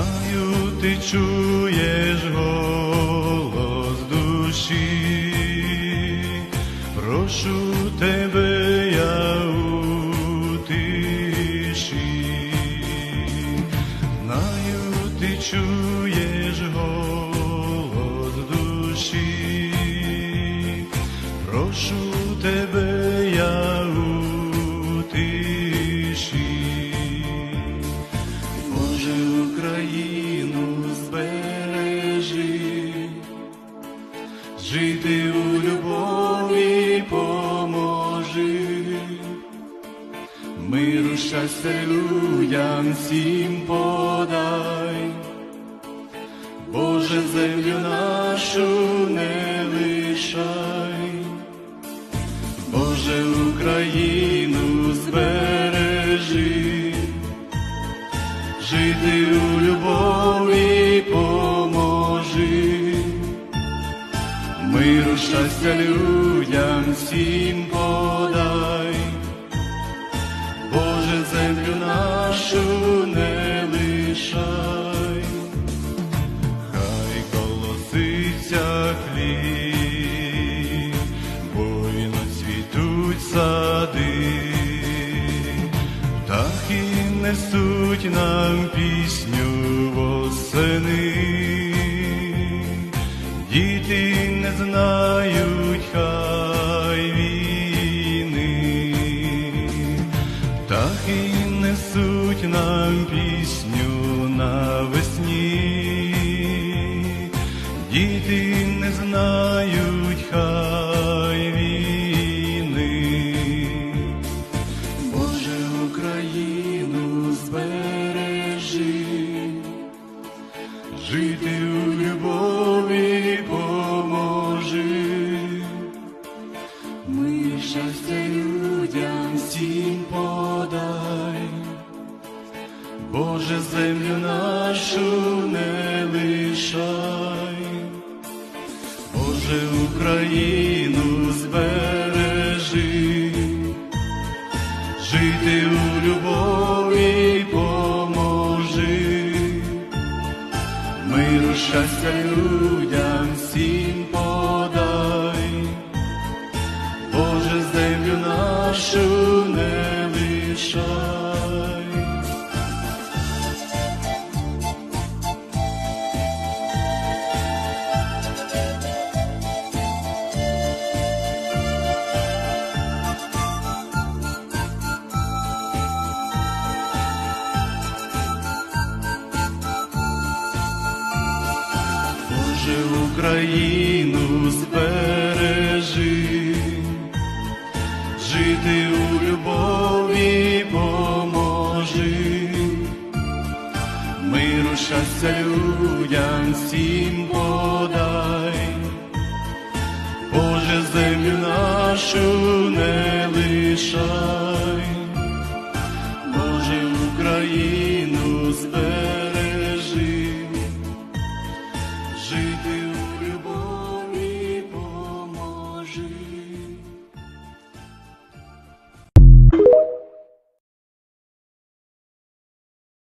Знаю, ти чуєш голос душі, прошу тебе я у тиші. Знаю, ти чуєш голос душі, прошу тебе я миру щастя людям всім подай, Боже, землю нашу не лишай, Боже, Україну збережи. Жити у любові поможи, миру щастя людям всім подай, сади птахи несуть нам пісню восени, діти не знають хай війни, птахи несуть нам пісню навесні, жити у любові поможи, ми щастя людям всім подай, Боже, землю нашу не лишай, Боже, Україну збережи щастя людям всім подай, Боже, землю нашу не лишай. Боже, Україну збережи, жити у любові поможи, миру щастя людям всім подай, Боже, землю нашу.